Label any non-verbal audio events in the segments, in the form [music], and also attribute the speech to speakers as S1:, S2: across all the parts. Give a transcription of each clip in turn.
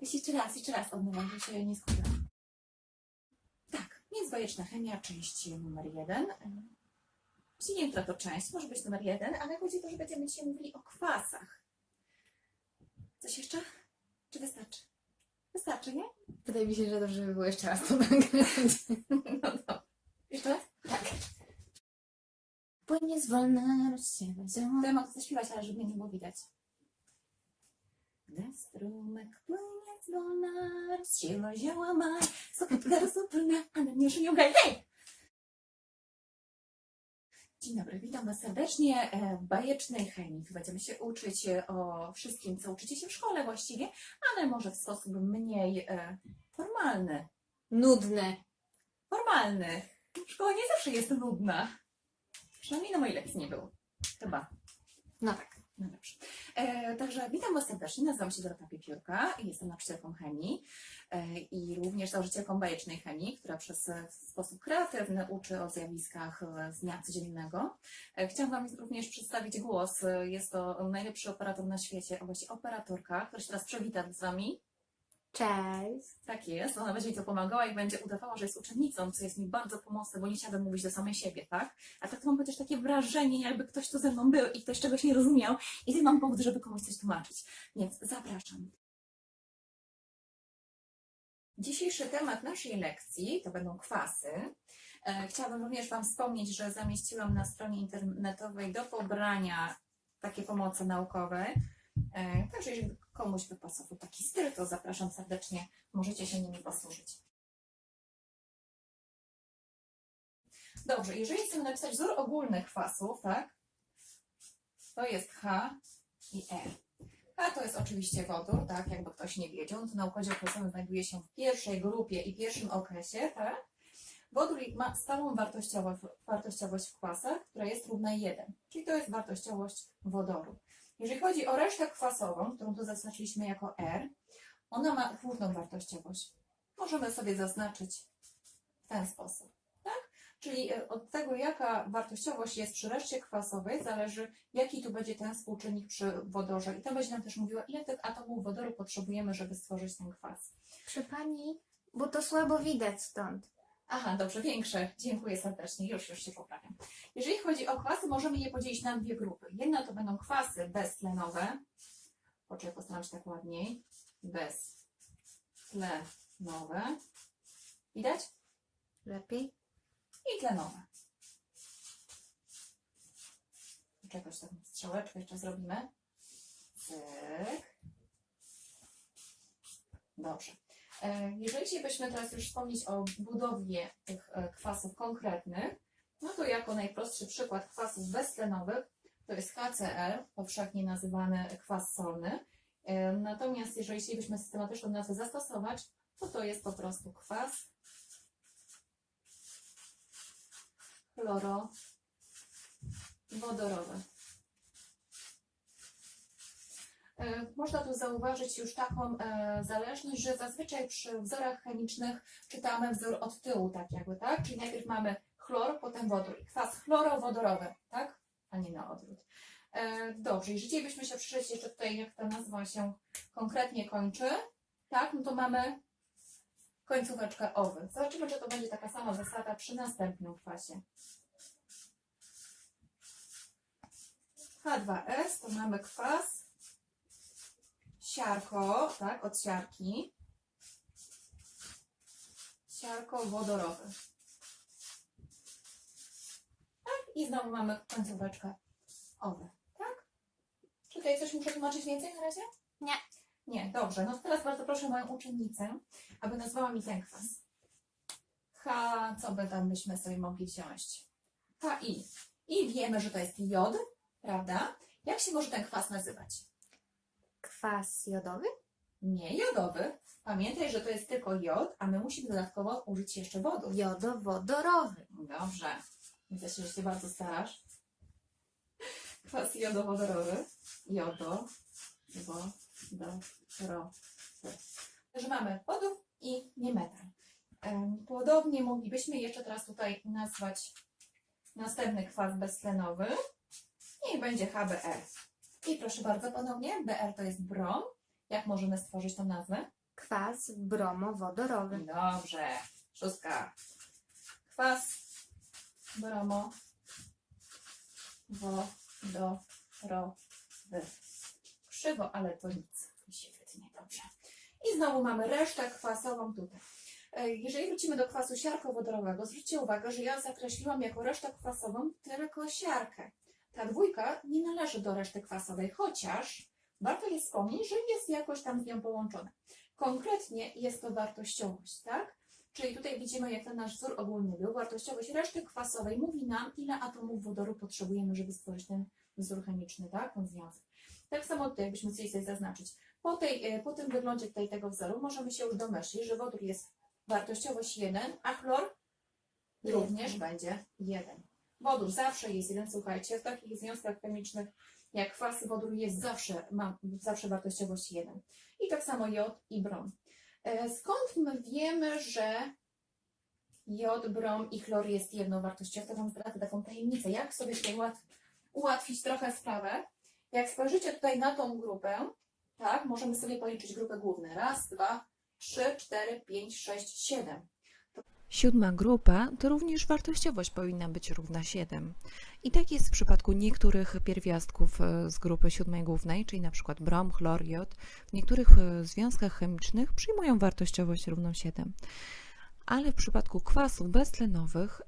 S1: Weź jeszcze raz, jeszcze raz od nowa, że się nie skupiam. Tak, więc bajeczna chemia, część numer jeden. Właściwie nie to część, może być numer jeden, ale chodzi o to, że będziemy dzisiaj mówili o kwasach. Coś jeszcze? Czy wystarczy? Wystarczy, nie?
S2: Wydaje mi się, że dobrze by było jeszcze raz to nagrać.
S1: No to. Jeszcze raz?
S2: Tak. Płynie zwolna, rozsiewa
S1: To ja mogę zaśpiewać, ale żeby mnie nie było widać. Gdy strumyk płynie zwolna, rozsiewa zioła ma, sokotka a na mnie hej! Dzień dobry, witam Was serdecznie e, w bajecznej chemii. Tu będziemy się uczyć e, o wszystkim, co uczycie się w szkole właściwie, ale może w sposób mniej e, formalny.
S2: Nudne.
S1: Formalny. Szkoła nie zawsze jest nudna. Przynajmniej na mojej lekcji nie było. Chyba.
S2: No tak.
S1: No dobrze. E, także witam Was serdecznie. Nazywam się Dorota Piepiórka i jestem nauczycielką chemii e, i również założycielką bajecznej chemii, która przez e, w sposób kreatywny uczy o zjawiskach e, z dnia codziennego. E, chciałam Wam również przedstawić głos. E, Jest to najlepszy operator na świecie, a właściwie operatorka, która się teraz przywita z Wami.
S2: Cześć.
S1: Tak jest, ona będzie mi to pomagała i będzie udawała, że jest uczennicą, co jest mi bardzo pomocne, bo nie chciałabym mówić do samej siebie, tak? A tak to mam chociaż takie wrażenie, jakby ktoś tu ze mną był i ktoś czegoś nie rozumiał i ty mam powód, żeby komuś coś tłumaczyć. Więc zapraszam. Dzisiejszy temat naszej lekcji to będą kwasy. E, Chciałabym również Wam wspomnieć, że zamieściłam na stronie internetowej do pobrania takie pomoce naukowe. E, Także jeżeli komuś by pasował taki styl, to zapraszam serdecznie, możecie się nimi posłużyć. Dobrze, jeżeli chcemy napisać wzór ogólny kwasów, tak, to jest H i E. H to jest oczywiście wodór, tak, jakby ktoś nie wiedział, to na układzie okresowym znajduje się w pierwszej grupie i pierwszym okresie, tak. Wodór ma stałą wartościowość, wartościowość w kwasach, która jest równa 1, czyli to jest wartościowość wodoru. Jeżeli chodzi o resztę kwasową, którą tu zaznaczyliśmy jako R, ona ma różną wartościowość. Możemy sobie zaznaczyć w ten sposób. Tak? Czyli e, od tego, jaka wartościowość jest przy reszcie kwasowej, zależy, jaki tu będzie ten współczynnik przy wodorze. I to będzie nam też mówiła, ile tych atomów wodoru potrzebujemy, żeby stworzyć ten kwas.
S2: Przy pani, bo to słabo widać stąd.
S1: Aha, dobrze, większe. Dziękuję serdecznie. Już, już się poprawiam. Jeżeli chodzi o kwasy, możemy je podzielić na dwie grupy. Jedna to będą kwasy beztlenowe. Poczekaj, postaram się tak ładniej. Beztlenowe. Widać?
S2: Lepiej?
S1: I tlenowe. Poczekaj, taką strzałeczkę jeszcze zrobimy. Cyk. Dobrze. E, Jeżeli chcielibyśmy teraz już wspomnieć o budowie tych e, kwasów konkretnych, no to jako najprostszy przykład kwasów beztlenowych to jest HCl, powszechnie nazywany kwas solny. E, Natomiast jeżeli chcielibyśmy systematyczną nazwę zastosować, to to jest po prostu kwas chlorowodorowy. E, Można tu zauważyć już taką e, zależność, że zazwyczaj przy wzorach chemicznych czytamy wzór od tyłu, tak jakby, tak? Czyli najpierw mamy chlor, potem wodór. Kwas chlorowodorowy, tak? A nie na odwrót. E, dobrze, jeżeli chcielibyśmy się przyjrzeć jeszcze tutaj, jak ta nazwa się konkretnie kończy, tak? No to mamy końcóweczkę owy. Zobaczymy, czy to będzie taka sama zasada przy następnym kwasie. H2S to mamy kwas siarko, tak, od siarki. Siarko wodorowy. Tak, i znowu mamy końcóweczkę owy, tak? Czy tutaj coś muszę tłumaczyć więcej na razie?
S2: Nie.
S1: Nie, dobrze. No to teraz bardzo proszę moją uczennicę, aby nazwała mi ten kwas. H, co by tam byśmy sobie mogli wziąć? HI. I wiemy, że to jest jod, prawda? Jak się może ten kwas nazywać?
S2: Kwas jodowy?
S1: Nie jodowy. Pamiętaj, że to jest tylko jod, a my musimy dodatkowo użyć jeszcze wodu.
S2: Jodowodorowy.
S1: Dobrze. Widzę, że się bardzo starasz. Kwas jodowodorowy. Jodo. Wodorowy. Także mamy wodór i niemetal. Em, Podobnie moglibyśmy jeszcze teraz tutaj nazwać następny kwas beztlenowy. Niech będzie HBr. I proszę bardzo ponownie, Br to jest brom. Jak możemy stworzyć tą nazwę?
S2: Kwas bromowodorowy.
S1: Dobrze. Szóstka. Kwas, bromo, wodorowy. Krzywo, ale to nic. Świetnie, dobrze. I znowu mamy resztę kwasową tutaj. E, Jeżeli wrócimy do kwasu siarkowodorowego, zwróćcie uwagę, że ja zakreśliłam jako resztę kwasową tylko siarkę. Ta dwójka nie należy do reszty kwasowej, chociaż warto jest wspomnieć, że jest jakoś tam z nią połączone. Konkretnie jest to wartościowość, tak? Czyli tutaj widzimy, jak ten nasz wzór ogólny był. Wartościowość reszty kwasowej mówi nam, ile atomów wodoru potrzebujemy, żeby stworzyć ten wzór chemiczny, tak? Ten związek. Tak samo tutaj, jakbyśmy chcieli sobie zaznaczyć. Po, tej, e, po tym wyglądzie tutaj tego wzoru możemy się już domyślić, że wodór jest wartościowość 1, a chlor również będzie 1. Wodór zawsze jest 1, słuchajcie, w takich związkach chemicznych jak kwas, wodór jest zawsze, ma zawsze wartościowość 1. I tak samo jod i brom. E, Skąd my wiemy, że jod, brom i chlor jest jednowartościowy? To Wam zdradzę taką tajemnicę. Jak sobie tutaj łat- ułatwić trochę sprawę? Jak spojrzycie tutaj na tą grupę, tak, możemy sobie policzyć grupy główne. Raz, dwa, trzy, cztery, pięć, sześć, siedem.
S3: Siódma grupa to również wartościowość powinna być równa 7. I tak jest w przypadku niektórych pierwiastków e, z grupy siódmej głównej, czyli przykład brom, chlor, jod. W niektórych e, związkach chemicznych przyjmują wartościowość równą 7. Ale w przypadku kwasów beztlenowych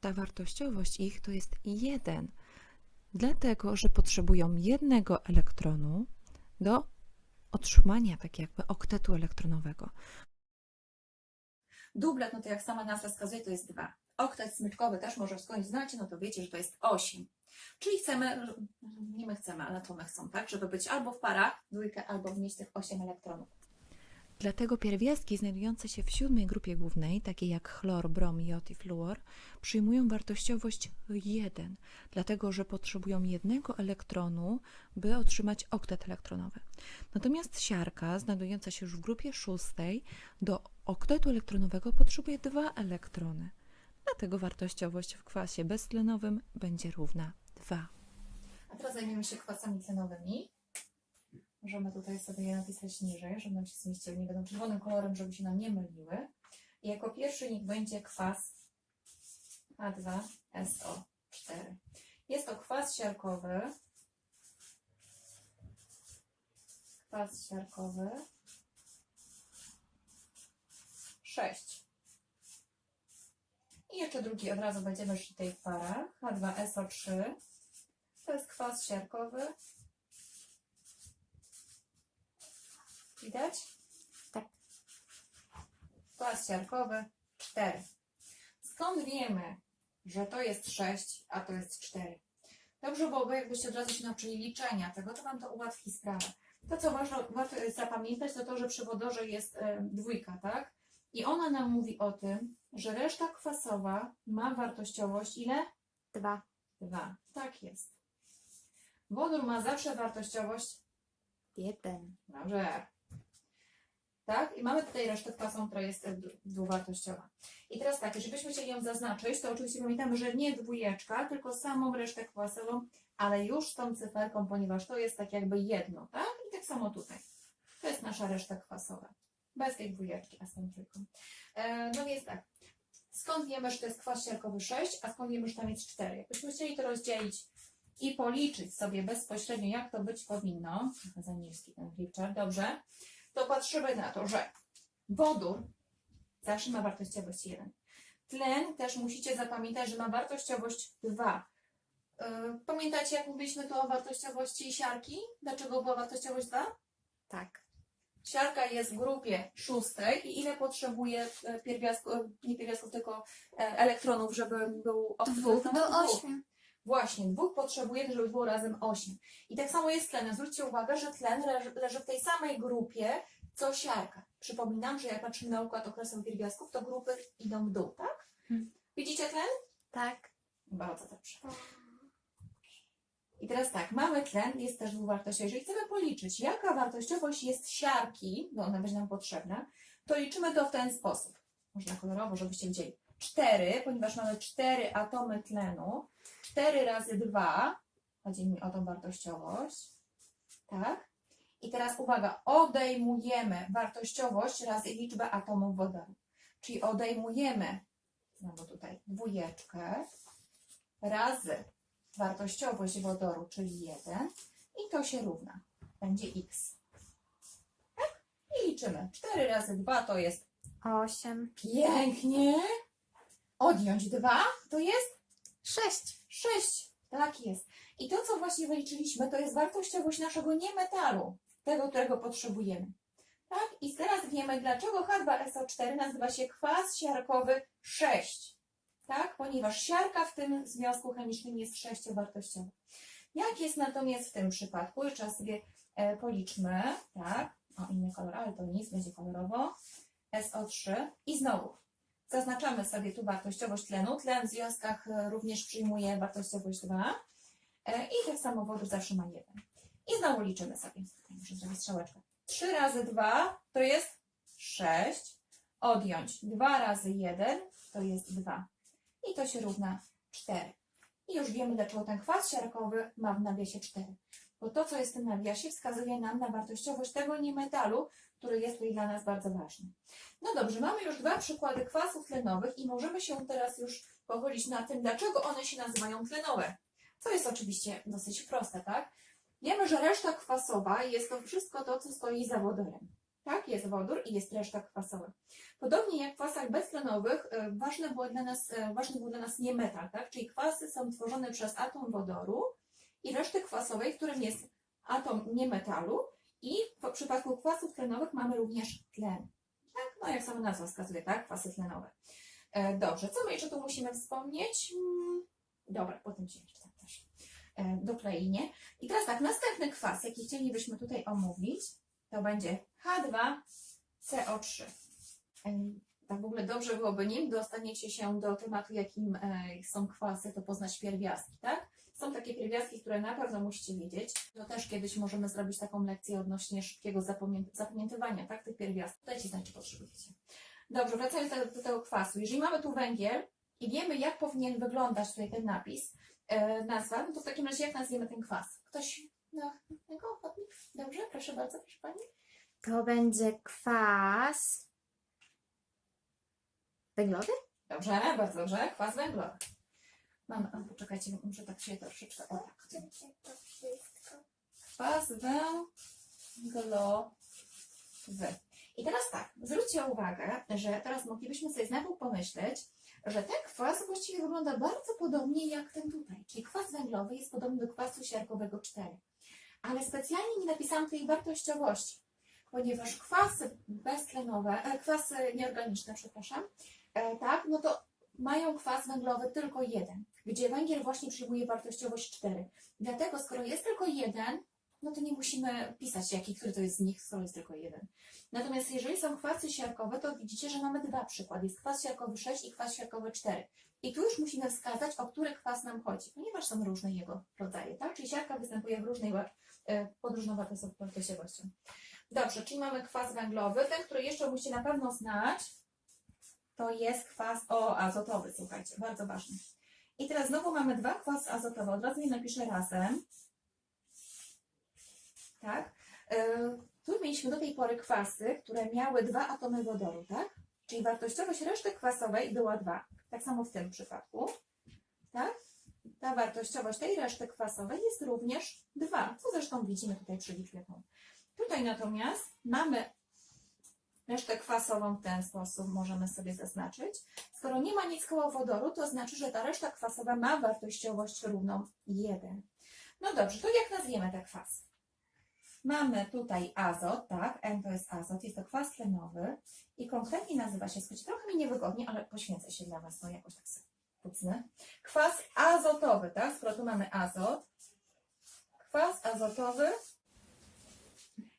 S3: ta wartościowość ich to jest 1. Dlatego, że potrzebują jednego elektronu do otrzymania tak jakby oktetu elektronowego.
S1: Dublet, no to jak sama nazwa wskazuje, to jest 2. Oktet smyczkowy też może skądś znacie, no to wiecie, że to jest 8. Czyli chcemy, nie my chcemy, ale to my chcą, tak? Żeby być albo w parach, dwójkę, albo mieć tych 8 elektronów.
S3: Dlatego pierwiastki znajdujące się w siódmej grupie głównej, takie jak chlor, brom, jod i fluor, przyjmują wartościowość 1, dlatego że potrzebują jednego elektronu, by otrzymać oktet elektronowy. Natomiast siarka, znajdująca się już w grupie szóstej, do oktetu elektronowego potrzebuje dwa elektrony. Dlatego wartościowość w kwasie beztlenowym będzie równa 2.
S1: A teraz zajmiemy się kwasami tlenowymi. Możemy tutaj sobie je napisać niżej, żeby nam się zmieściły. Nie będą czerwonym kolorem, żeby się nam nie myliły. I jako pierwszy niech będzie kwas H2SO4. Jest to kwas siarkowy. Kwas siarkowy. 6. I jeszcze drugi od razu będziemy szli tutaj w parach. H2SO3. To jest kwas siarkowy. Widać?
S2: Tak.
S1: Kwas siarkowy 4. Skąd wiemy, że to jest 6, a to jest 4? Dobrze byłoby, jakbyście od razu się nauczyli liczenia tego, to Wam to ułatwi sprawę. To, co warto jest zapamiętać, to to, że przy wodorze jest e, dwójka, tak? I ona nam mówi o tym, że reszta kwasowa ma wartościowość ile?
S2: Dwa.
S1: 2. Tak jest. Wodór ma zawsze wartościowość
S2: Jeden.
S1: Dobrze. Tak? I mamy tutaj resztę kwasą, która jest e, dwu- dwuwartościowa. I teraz tak, jeżeli byśmy chcieli ją zaznaczyć, to oczywiście pamiętamy, że nie dwójeczka, tylko samą resztę kwasową, ale już z tą cyferką, ponieważ to jest tak jakby jedno, tak? I tak samo tutaj. To jest nasza reszta kwasowa. Bez tej dwójeczki, a z tą trójką. E, no więc tak. Skąd wiemy, że to jest kwas siarkowy 6, a skąd wiemy, że tam jest 4? Jakbyśmy chcieli to rozdzielić i policzyć sobie bezpośrednio, jak to być powinno, za niski ten flipchart, dobrze, to patrzymy na to, że wodór zawsze ma wartościowość 1. Tlen też musicie zapamiętać, że ma wartościowość 2. Y, pamiętacie, jak mówiliśmy tu o wartościowości siarki? Dlaczego była wartościowość 2?
S2: Tak.
S1: Siarka jest w grupie szóstej i ile potrzebuje e, pierwiastków, e, nie pierwiastków, tylko e, elektronów, żeby był
S2: od
S1: 2
S2: do 8.
S1: Właśnie, dwóch potrzebuje, żeby było razem 8. I tak samo jest z tlenem. Zwróćcie uwagę, że tlen leży, w tej samej grupie, co siarka. Przypominam, że jak patrzymy na układ okresowy pierwiastków, to grupy idą w dół, tak?
S2: Hmm.
S1: Widzicie tlen?
S2: Tak.
S1: Bardzo dobrze. I teraz tak, mamy tlen, jest też dwuwartościowy. Jeżeli chcemy policzyć, jaka wartościowość jest siarki, bo ona będzie nam potrzebna, to liczymy to w ten sposób. Można kolorowo, żebyście widzieli. 4, ponieważ mamy 4 atomy tlenu, 4 razy 2, chodzi mi o tą wartościowość, tak? I teraz uwaga, odejmujemy wartościowość razy liczbę atomów wodoru. Czyli odejmujemy, znowu tutaj dwójeczkę, razy wartościowość wodoru, czyli 1 i to się równa. Będzie x. Tak? I liczymy. 4 razy 2 to jest
S2: 8,
S1: pięknie. Odjąć 2 to jest
S2: 6.
S1: 6. Tak jest. I to, co właśnie wyliczyliśmy, to jest wartościowość naszego niemetalu, tego, którego potrzebujemy. Tak? I teraz wiemy, dlaczego H2SO4 nazywa się kwas siarkowy 6. Tak? Ponieważ siarka w tym związku chemicznym jest sześciowartościowa. Jak jest natomiast w tym przypadku? Jeszcze sobie e, policzmy. Tak? O, inny kolor, ale to nic, będzie kolorowo. SO3. I znowu zaznaczamy sobie tu wartościowość tlenu. Tlen w związkach e, również przyjmuje wartościowość 2. E, I tak samo wodór zawsze ma 1. I znowu liczymy sobie. Muszę zrobić strzałeczkę. 3 razy 2 to jest 6. Odjąć 2 razy 1 to jest 2. I to się równa 4. I już wiemy, dlaczego ten kwas siarkowy ma w nawiasie 4. Bo to, co jest w tym nawiasie, wskazuje nam na wartościowość tego niemetalu, który jest tutaj dla nas bardzo ważny. No dobrze, mamy już dwa przykłady kwasów tlenowych i możemy się teraz już pochylić na tym, dlaczego one się nazywają tlenowe. Co jest oczywiście dosyć proste, tak? Wiemy, że reszta kwasowa jest to wszystko to, co stoi za wodorem. Tak, jest wodór i jest reszta kwasowa. Podobnie jak w kwasach beztlenowych, e, ważny był dla nas, e, ważny był dla nas nie metal, tak? Czyli kwasy są tworzone przez atom wodoru i reszty kwasowej, którym jest atom niemetalu i w przypadku kwasów tlenowych mamy również tlen. Tak? No jak sama nazwa wskazuje, tak? Kwasy tlenowe. E, dobrze, co my jeszcze tu musimy wspomnieć? Mm, dobra, potem się jeszcze tam też e, doklei, nie? I teraz tak, następny kwas, jaki chcielibyśmy tutaj omówić, to będzie H2CO3. Em, Tak w ogóle dobrze byłoby, nim dostaniecie się do tematu, jakim e, są kwasy, to poznać pierwiastki, tak? Są takie pierwiastki, które na pewno musicie wiedzieć. To też kiedyś możemy zrobić taką lekcję odnośnie szybkiego zapamię zapamiętywania, tak? Tych pierwiastków. Dajcie znać, czy potrzebujecie. Dobrze, wracając do, do tego kwasu. Jeżeli mamy tu węgiel i wiemy, jak powinien wyglądać tutaj ten napis, e, nazwa, no to w takim razie jak nazwiemy ten kwas? Ktoś na tego ochotnik? Dobrze, proszę bardzo, proszę Pani.
S2: To będzie kwas węglowy?
S1: Dobrze, bardzo dobrze. Kwas węglowy. Mamy, o, poczekajcie, muszę tak się troszeczkę, o tak. Kwas węglowy. I teraz tak, zwróćcie uwagę, że teraz moglibyśmy sobie znowu pomyśleć, że ten kwas właściwie wygląda bardzo podobnie jak ten tutaj. Czyli kwas węglowy jest podobny do kwasu siarkowego 4. Ale specjalnie nie napisałam tej wartościowości, ponieważ kwasy beztlenowe, e, kwasy nieorganiczne, przepraszam, e, tak, no to mają kwas węglowy tylko jeden, gdzie węgiel właśnie przyjmuje wartościowość 4. Dlatego, skoro jest tylko jeden, no to nie musimy pisać, jaki, który to jest z nich, skoro jest tylko jeden. Natomiast jeżeli są kwasy siarkowe, to widzicie, że mamy dwa przykłady. Jest kwas siarkowy 6 i kwas siarkowy 4. I tu już musimy wskazać, o który kwas nam chodzi, ponieważ są różne jego rodzaje, tak? Czyli siarka występuje w różnej, e, pod różną wartościowością. Dobrze, czyli mamy kwas węglowy. Ten, który jeszcze musicie na pewno znać, to jest kwas o azotowy, słuchajcie, bardzo ważny. I teraz znowu mamy dwa kwasy azotowe. Od razu je napiszę razem. Tak? Yy, tu mieliśmy do tej pory kwasy, które miały dwa atomy wodoru, tak? Czyli wartościowość reszty kwasowej była 2. Tak samo w tym przypadku. Tak? Ta wartościowość tej reszty kwasowej jest również 2, co zresztą widzimy tutaj przy liczbie. Tutaj natomiast mamy resztę kwasową w ten sposób, możemy sobie zaznaczyć. Skoro nie ma nic koło wodoru, to znaczy, że ta reszta kwasowa ma wartościowość równą 1. No dobrze, to jak nazwiemy te kwasy? Mamy tutaj azot, tak? N to jest azot, jest to kwas tlenowy i konkretnie nazywa się, słuchajcie, trochę mi niewygodnie, ale poświęcę się dla Was, no jakoś tak kucnę. Kwas azotowy, tak? Skoro tu mamy azot, kwas azotowy.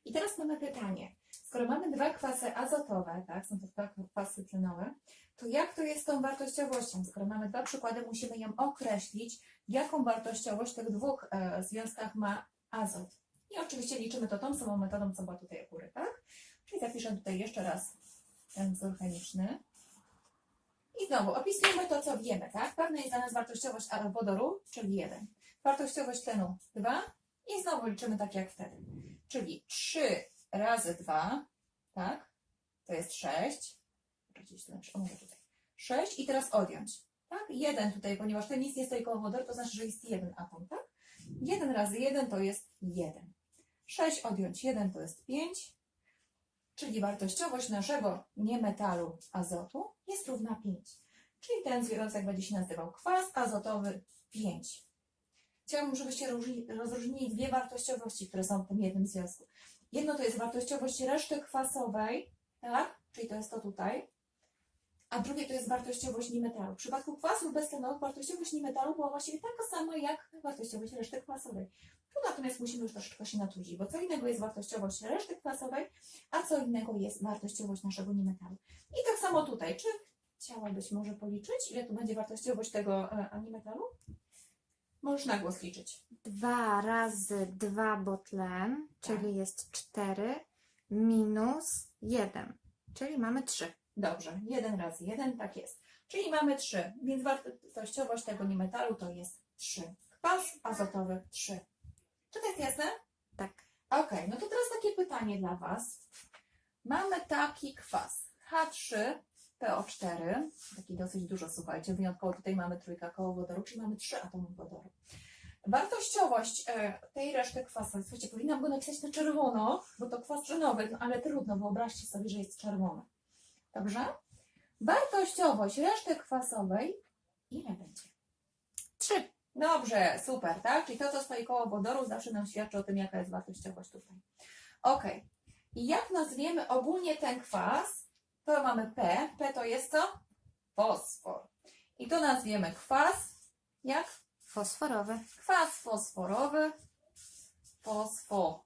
S1: I teraz mamy pytanie. Skoro mamy dwa kwasy azotowe, tak? Są to dwa kwasy tlenowe, to jak to jest z tą wartościowością? Skoro mamy dwa przykłady, musimy ją określić, jaką wartościowość w tych dwóch e, związkach ma azot. I oczywiście liczymy to tą samą metodą, co była tutaj u góry, tak? Czyli zapiszę tutaj jeszcze raz ten wzór chemiczny. I znowu opisujemy to, co wiemy, tak? Pewna jest dla nas wartościowość wodoru, czyli 1. Wartościowość tlenu 2 i znowu liczymy tak jak wtedy. czyli 3 razy 2, tak? To jest 6. Gdzieś tu napiszę, o, tutaj. 6 i teraz odjąć. Tak? 1 tutaj, ponieważ ten nic nie stoi koło wodoru, to znaczy, że jest jeden atom, tak? 1 razy 1 to jest 1. 6 odjąć 1 to jest 5, czyli wartościowość naszego niemetalu azotu jest równa 5. Czyli ten związek będzie się nazywał kwas azotowy 5. Chciałabym, żebyście różni- rozróżnili dwie wartościowości, które są w tym jednym związku. Jedno to jest wartościowość reszty kwasowej, tak? Czyli to jest to tutaj. A drugie to jest wartościowość niemetalu. W przypadku kwasów beztlenowych wartościowość niemetalu była właściwie taka sama jak wartościowość reszty kwasowej. Tu natomiast musimy już troszeczkę się natrudzić, bo co innego jest wartościowość reszty kwasowej, a co innego jest wartościowość naszego niemetalu. I tak samo tutaj. Czy chciałabyś może policzyć, ile tu będzie wartościowość tego e, animetalu? Możesz na głos liczyć.
S2: 2 razy 2, bo tlen, czyli jest 4, minus 1, czyli mamy 3.
S1: Dobrze, 1 razy 1, tak jest. Czyli mamy 3, więc wartościowość tego niemetalu to jest 3. Kwas azotowy 3. Czy to jest jasne?
S2: Tak.
S1: Ok, no to teraz takie pytanie dla Was. Mamy taki kwas H3PO4, taki dosyć dużo, słuchajcie, wyjątkowo tutaj mamy trójka koło wodoru, czyli mamy 3 atomy wodoru. Wartościowość e, tej reszty kwasowej, słuchajcie, powinnam go napisać na czerwono, bo to kwas tlenowy, no ale trudno, wyobraźcie sobie, że jest czerwony. Dobrze? Wartościowość reszty kwasowej ile będzie?
S2: 3.
S1: Dobrze, super, tak? Czyli to, co stoi koło wodoru, zawsze nam świadczy o tym, jaka jest wartościowość tutaj. Ok. I jak nazwiemy ogólnie ten kwas, to mamy P. P to jest co? Fosfor. I to nazwiemy kwas, jak?
S2: Fosforowy.
S1: Kwas fosforowy. Fosforo.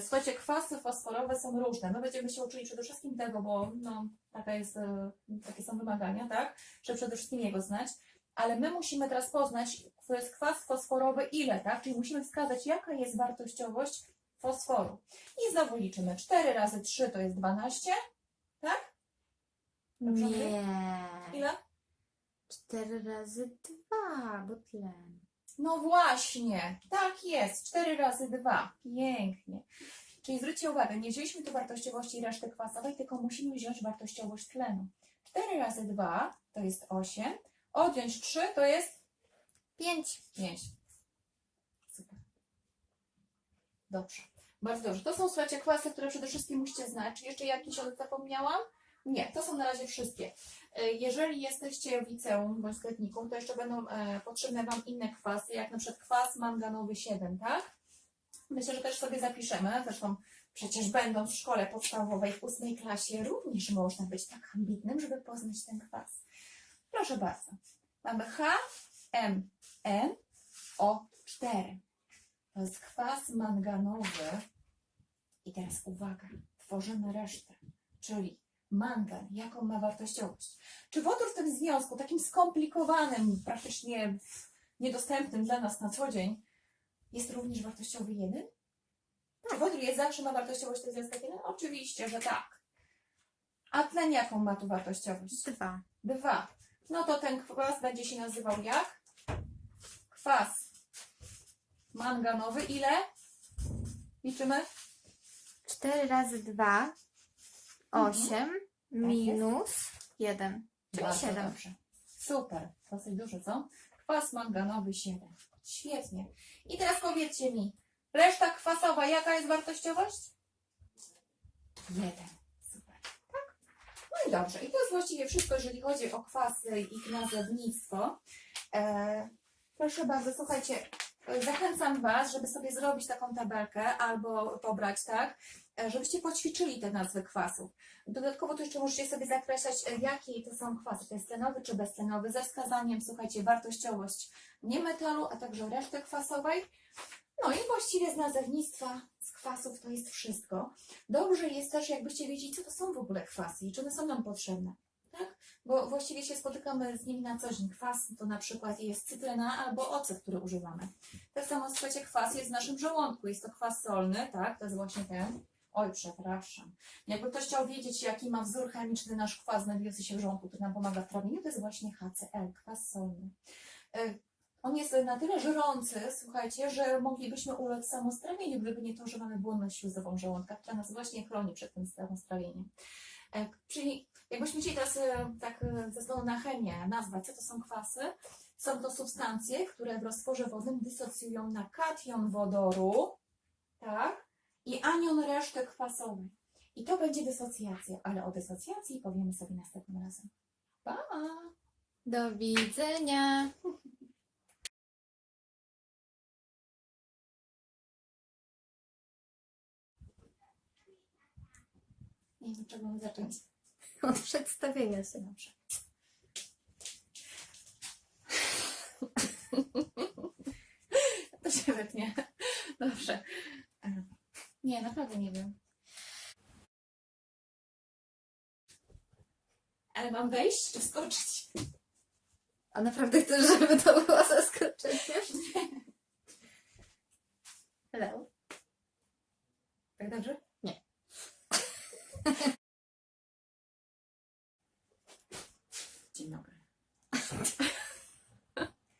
S1: Słuchajcie, kwasy fosforowe są różne. My będziemy się uczyli przede wszystkim tego, bo no, taka jest, e, takie są wymagania, tak? Żeby przede wszystkim jego znać. Ale my musimy teraz poznać, to jest kwas fosforowy ile, tak? Czyli musimy wskazać, jaka jest wartościowość fosforu. I znowu liczymy. 4 razy 3 to jest 12, tak? Dobrze?
S2: Nie.
S1: Ile?
S2: 4 razy 2, bo tlen.
S1: No właśnie, tak jest. 4 razy 2. Pięknie. Czyli zwróćcie uwagę, nie wzięliśmy tu wartościowości reszty kwasowej, tylko musimy wziąć wartościowość tlenu. 4 razy 2 to jest 8. Odjąć 3 to jest
S2: 5.
S1: 5. Super. Dobrze. Bardzo dobrze. To są, słuchajcie, kwasy, które przede wszystkim musicie znać. Czy jeszcze jakiś od zapomniałam? Nie, to są na razie wszystkie. E, Jeżeli jesteście w liceum bądź sklepniku, to jeszcze będą e, potrzebne Wam inne kwasy, jak na przykład kwas manganowy 7, tak? Myślę, że też sobie zapiszemy. Zresztą przecież będąc w szkole podstawowej w ósmej klasie również można być tak ambitnym, żeby poznać ten kwas. Proszę bardzo. Mamy H, M, N, O4. To jest kwas manganowy. I teraz uwaga, tworzymy resztę, czyli mangan, jaką ma wartościowość. Czy wodór w tym związku, takim skomplikowanym, praktycznie niedostępnym dla nas na co dzień, jest również wartościowy 1? Czy wodór jest zawsze ma wartościowość ten związek 1? Oczywiście, że tak. A tlen jaką ma tu wartościowość?
S2: 2.
S1: 2. No to ten kwas będzie się nazywał jak? Kwas manganowy. Ile? Liczymy?
S2: 4 razy 2, 8, minus 1, czyli
S1: Bardzo
S2: 7.
S1: dobrze. Super. Dosyć dużo, co? Kwas manganowy 7. Świetnie. I teraz powiedzcie mi, reszta kwasowa, jaka jest wartościowość? 1. Super. Tak? No i dobrze. I to jest właściwie wszystko, jeżeli chodzi o kwasy i ich nazewnictwo. E, proszę bardzo, słuchajcie, zachęcam Was, żeby sobie zrobić taką tabelkę albo pobrać, tak? E, Żebyście poćwiczyli te nazwy kwasów. Dodatkowo to jeszcze możecie sobie zakreślać, e, jakie to są kwasy, to jest tlenowy czy beztlenowy, ze wskazaniem, słuchajcie, wartościowość niemetalu, a także reszty kwasowej. No i właściwie z nazewnictwa, z kwasów to jest wszystko. Dobrze jest też, jakbyście wiedzieli, co to są w ogóle kwasy i czy one są nam potrzebne. Tak? Bo właściwie się spotykamy z nimi na co dzień. Kwas to na przykład jest cytryna albo ocet, który używamy. Tak samo, słuchajcie, kwas jest w naszym żołądku. Jest to kwas solny, tak? To jest właśnie ten. Oj, przepraszam. Jakby ktoś chciał wiedzieć, jaki ma wzór chemiczny nasz kwas znajdujący się w żołądku, który nam pomaga w trawieniu, to jest właśnie HCl, kwas solny. Y, On jest na tyle żrący, słuchajcie, że moglibyśmy ulec samostrawieniu, gdyby nie to, że mamy błonność śluzową żołądka, która nas właśnie chroni przed tym samostrawieniem. E, Czyli jakbyśmy chcieli teraz e, tak e, ze względu na chemię nazwać, co to są kwasy, są to substancje, które w roztworze wodnym dysocjują na kation wodoru, tak, i anion resztek kwasowej. I to będzie dysocjacja, ale o dysocjacji powiemy sobie następnym razem. Pa!
S2: Do widzenia.
S1: Nie wiem, czego mamy zacząć.
S2: Od przedstawienia się.
S1: Dobrze. [laughs] To się wytnie. Dobrze. Nie, naprawdę nie wiem. Ale mam wejść czy skoczyć?
S2: A naprawdę chcesz, żeby to było zaskoczenie?
S1: Hello? Tak dobrze?
S2: Nie.
S1: Dzień dobry.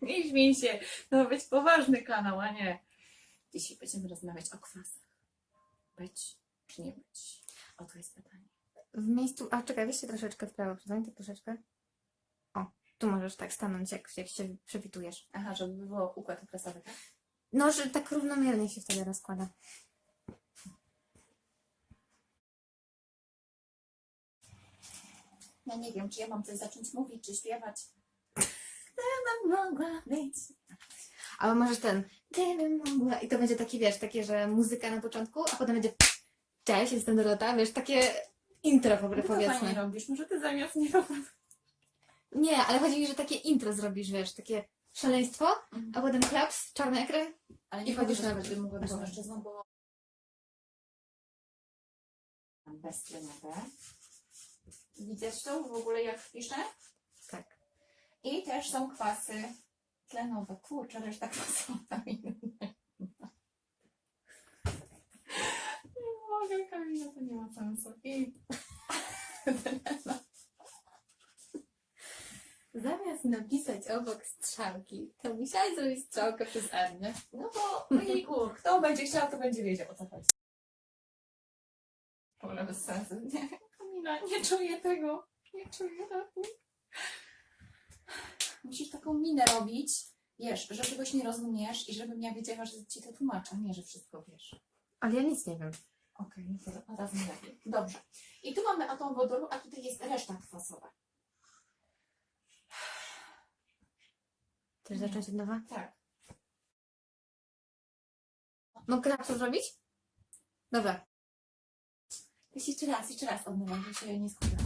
S1: Nie śmiej się. To ma być poważny kanał, a nie. Dzisiaj będziemy rozmawiać o kwasach. Być czy nie być? Oto jest pytanie.
S2: W miejscu. A czekaj, weź się troszeczkę w prawo, przesuń tak troszeczkę. O, tu możesz tak stanąć, jak, jak się przewitujesz.
S1: Aha, żeby było układ okresowy, tak?
S2: No, że tak równomiernie się wtedy rozkłada.
S1: Ja nie wiem, czy ja mam coś zacząć mówić, czy śpiewać. [laughs] Gdybym mogła być.
S2: Albo możesz ten. Gdybym mogła. I to będzie takie, wiesz, takie, że muzyka na początku, a potem będzie. Cześć, jestem Dorota, wiesz, takie intro w ogóle
S1: No
S2: powiedzmy.
S1: robisz, może ty zamiast nie robisz.
S2: Nie, ale chodzi mi, że takie intro zrobisz, wiesz, takie szaleństwo, a potem klaps, czarny ekran.
S1: Ale
S2: I
S1: nie
S2: chodzisz na-
S1: gdybym mogła być mężczyzną, bo... Beztlenowe. Widać to w ogóle jak piszę?
S2: Tak.
S1: I też są kwasy tlenowe. Kurczę, reszta kwasowa. Nie mogę, Kamila, to nie ma sensu. I [laughs]
S2: Zamiast napisać obok strzałki, to musiałeś zrobić strzałkę przez R, nie?
S1: no bo, ojejku, kto będzie chciał, to będzie wiedział, o co chodzi. W ogóle bez sensu. Nie, Kamila, nie czuję tego. Nie czuję tego. Musisz taką minę robić, wiesz, że czegoś nie rozumiesz i żebym ja wiedziała, że ci to tłumaczę, nie, że wszystko wiesz.
S2: Ale ja nic nie wiem.
S1: Okej, no to razem lepiej. Dobrze. I tu mamy atom wodoru, a tutaj jest reszta kwasowa.
S2: Chcesz zacząć od nowa?
S1: Tak.
S2: Tak to zrobić? Dobra.
S1: Jeszcze raz, jeszcze raz od nowa, że się nie skupiam.